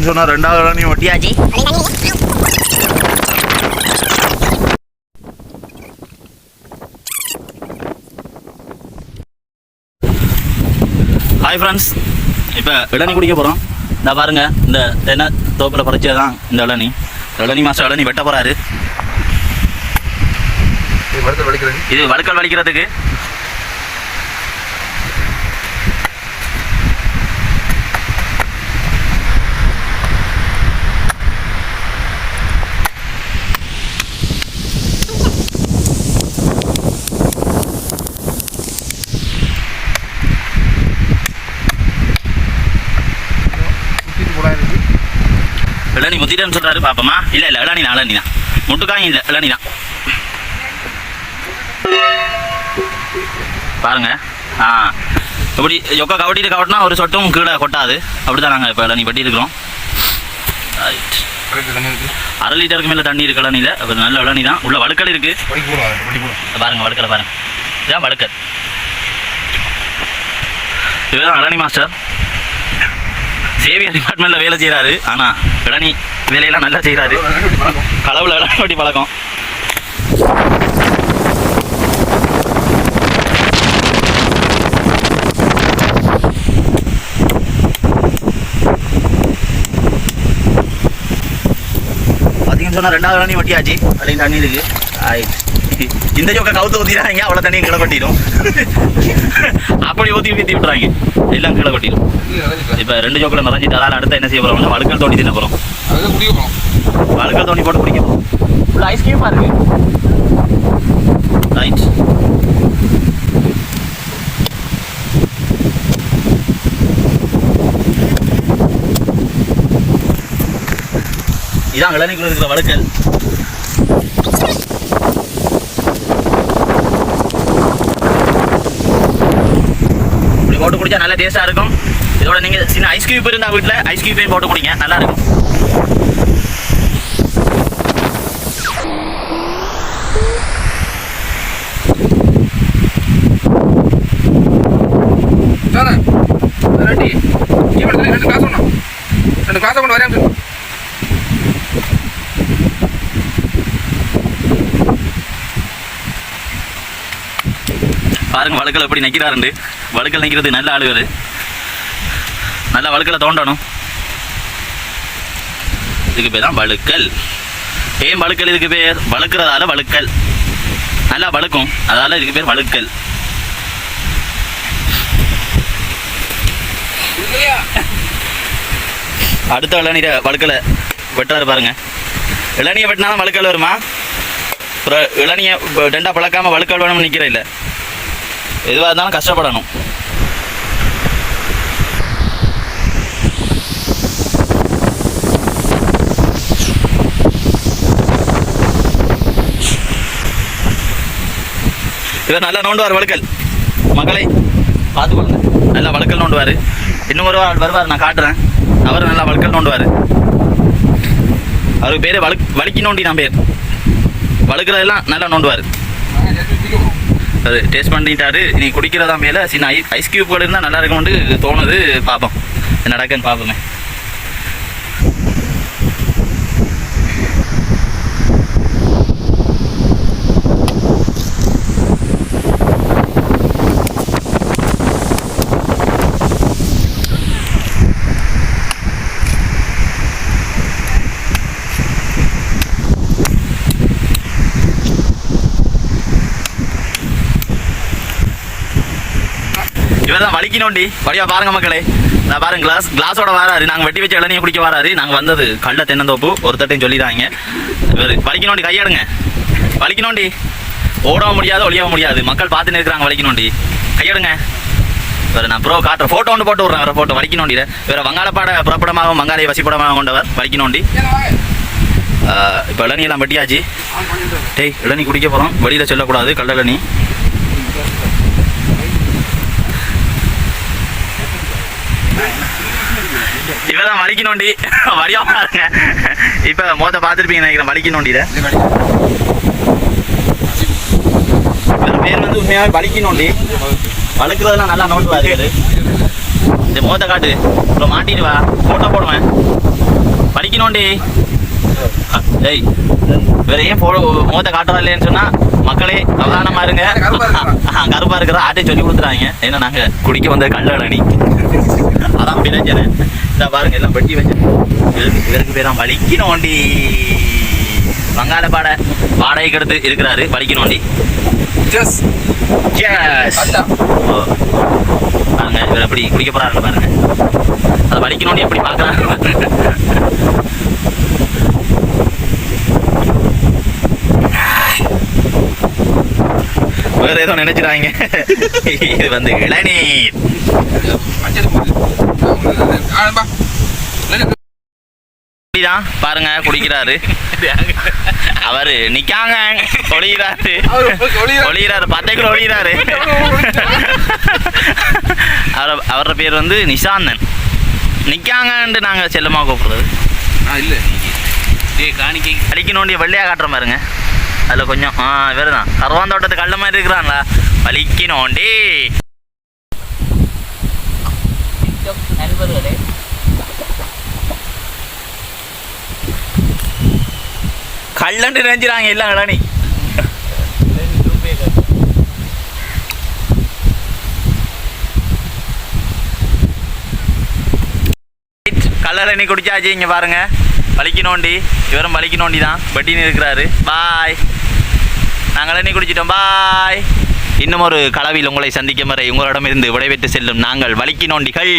பார்த்தீங்கன்னு சொன்னால் ரெண்டாவது இளநீ ஒட்டியாச்சு. ஹாய் ஃப்ரெண்ட்ஸ் இப்போ இளநீ குடிக்க போகிறோம் இந்த பாருங்க இந்த தென்னை தோப்பில் பறிச்சது தான் இந்த இளநீ. இளநீ மாதம் இளநீ வெட்ட போகிறாரு இது வழுக்கல் வலிக்கிறதுக்கு இளநி முத்திட்டேன்னு சொல்றாரு பாப்பமா? இல்ல இல்ல இளநீ தான் இளநீ தான் முட்டுக்காயும் இல்லை தான் பாருங்க. ஆ. இப்படி சொக்கா கவட்டிட்டு கவட்டினா ஒரு சொட்டும் கீழே கொட்டாது. அப்படிதான் நாங்க நாங்கள் இப்போ இளநீ இருக்கிறோம் ரைட் அரை லிட்டருக்கு மேலே தண்ணி இருக்கு இளநியில் அப்போ நல்ல இளநி தான். உள்ள வழுக்கல் இருக்கு. பாருங்க வழுக்கலை பாருங்க. இதான் வழுக்கல் இதுதான் இளநி மாஸ்டர். சேவியர் டிபார்ட்மெண்ட்டில் வேலை செய்கிறாரு ஆனால் இளநீ வேலையெல்லாம் நல்லா செய்கிறாரு களவில் இளநீ பழக்கம். பார்த்தீங்கன்னு சொன்னால் ரெண்டாவது இளநீ வட்டியாச்சு. அப்படின்னு தண்ணி இருக்கு. ஆயிடுச்சு. இந்த ஜோக்கை கவுத்து ஊற்றிடுறாங்க அவ்வளோ தண்ணியும் கீழே கொட்டிடும். அப்படி ஊற்றி ஊற்றி விட்டுறாங்க. எல்லாம் கீழே கொட்டிடும். இப்போ ரெண்டு ஜோக்கில் நிறைஞ்சிட்டு அதால் அடுத்து என்ன செய்ய போகிறோம்னா வழுக்கல் தோண்டி தின்ன போகிறோம் வழுக்கல் தோண்டி போட்டு குடிக்க போகிறோம் உள்ள ஐஸ் கியூமாக இருக்கு. ரைட் இதான் இளநிக்குள்ள இருக்கிற வழுக்கல். போட்டு குடிச்சா நல்லா டேஸ்ட்டாக இருக்கும். இதோட நீங்கள் சின்ன ஐஸ் கியூப் இருந்தால் வீட்டில் ஐஸ் கியூப்பையும் போட்டு குடிங்க. நல்லா இருக்கும். ரெண்டு கிளாஸ் கொண்டு வரேன் பாருங்க வழுக்கல் எப்படி நிற்கிறாருண்டு வழுக்கல் நிற்கிறது நல்ல ஆளுவர் நல்லா வழுக்கலை தோண்டணும். இதுக்கு பேர் தான் வழுக்கல். ஏன் வழுக்கல்? இதுக்கு பேர் வழுக்கிறதால வழுக்கல். நல்லா வழுக்கும். அதால இதுக்கு பேர் வழுக்கல். அடுத்த இளநீர வழுக்கலை வெட்டுறாரு பாருங்க. இளநியை வெட்டினாலும் வழுக்கல் வருமா? அப்புறம் இளநியை ரெண்டா பழக்காம வழுக்கல் வேணும்னு நிற்கிற இல்லை. எதுவாக இருந்தாலும் கஷ்டப்படணும். இவர் நல்லா நோண்டுவார் வழுக்கல். மக்களை பார்த்துக்கொள்ளுங்க நல்லா வழுக்கல் நோண்டுவார். இன்னும் ஒரு ஆள் வருவார் நான் காட்டுறேன். அவர் நல்லா வழுக்கல் நோண்டுவார். அவருக்கு பேர் வழுக் வழுக்கி நோண்டி நான் பேர். வழுக்கிறதெல்லாம் நல்லா நோண்டுவார். அது டேஸ்ட் பண்ணிட்டாரு. நீ குடிக்கிறதா மேலே சின்ன ஐ ஐஸ் கியூப்கள் இருந்தால் நல்லா இருக்கும்னு தோணுது. பார்ப்போம். நடக்குன்னு பார்ப்போமே. இவர் தான் வலிக்கணும்டி வழியா பாருங்க மக்களே. நான் பாருங்க கிளாஸ் கிளாஸோட வராரு. நாங்கள் வெட்டி வச்ச இளநியை குடிக்க வராரு. நாங்கள் வந்தது கள்ள தென்னந்தோப்பு. ஒருத்தட்டையும் சொல்லிடுறாங்க இவர் வலிக்கணும்டி கையாடுங்க. வலிக்கணும்டி ஓடவும் முடியாது ஒழியவும் முடியாது. மக்கள் பார்த்துன்னு இருக்கிறாங்க வலிக்கணும்டி கையாடுங்க. வேறு நான் ப்ரோ காட்டுற ஃபோட்டோ ஒன்று போட்டு விட்றேன் வேறு ஃபோட்டோ வலிக்கணும்டி வேற வங்காளப்பாட புறப்படமாகவும் வங்காளி வசிப்படமாக கொண்டவர் வலிக்கணும்டி இப்போ இளநியெல்லாம் எல்லாம் வெட்டியாச்சு. டேய் இளநீ குடிக்க போகிறோம் வெளியில் சொல்லக்கூடாது கள்ள இளநீ இவதான் வலிக்கணுண்டி வழியா பாருங்க. இப்ப மோத்த பார்த்துருப்பீங்க நினைக்கிறேன் வலிக்கணுண்டியில நோண்டியில. பேர் வந்து உண்மையாவே வலிக்கணுண்டி வளர்க்குறதுலாம் நல்லா நோட்டுவாரு இவரு. இந்த மோத்த காட்டு. இப்போ மாட்டிடுவா போட்டோ போடுவேன். படிக்கணும்டி நோண்டி. ஏய். வேற ஏன் முகத்தை காட்டுறா இல்லைன்னு சொன்னா மக்களே அவதானமா இருங்க. கருப்பா இருக்கிற ஆட்டை சொல்லி கொடுத்துறாங்க. ஏன்னா நாங்க குடிக்க வந்த கள்ளழனி அதான் பிரச்சனை இந்த பாருங்க எல்லாம் பெட்டி வச்சு. இவருக்கு பேரா வலிக்கணும்டி வங்காள பாட வாடகைக்கு எடுத்து இருக்கிறாரு ஓ. பாருங்க இவர் எப்படி குடிக்க போறாரு பாருங்க. அதை வலிக்கணும்னு எப்படி பாக்குறாரு? வேற ஏதோ நினைச்சிடாங்க இது வந்து இளநீர். பாருங்க குடிக்கிறாரு. அவரு நிக்காங்க ஒளிகிறாரு ஒளிகிறாரு பத்தை கிலோ ஒளிகிறாரு அவர் அவரோட பேர் வந்து நிஷாந்தன் நிக்காங்கன்ட்டு நாங்க செல்லமா கூப்பிடுறது. இல்ல காணிக்கை. வலிக்கணுண்டிய வெள்ளையா காட்டுற பாருங்க. அதுல கொஞ்சம் ஆ இவர் தான் கருவாந்தோட்டத்து கள்ள மாதிரி இருக்கிறாங்களா வலிக்கணும்டி நண்பர்களே கள்ளன்ட்டு நினைஞ்சிராங்க எல்லாம் இளநீ கல்லறை குடிச்சாச்சு இங்கே பாருங்க வலிக்கணுண்டி இவரும் வலிக்கணுண்டி தான் பட்டின்னு இருக்கிறாரு பாய் நாங்கள் எண்ணி குடிச்சிட்டோம். பாய் இன்னும் ஒரு கலவையில் உங்களை சந்திக்கும் வரை உங்களிடமிருந்து விடைபெற்று செல்லும் நாங்கள் வலிக்கினோண்டிகள்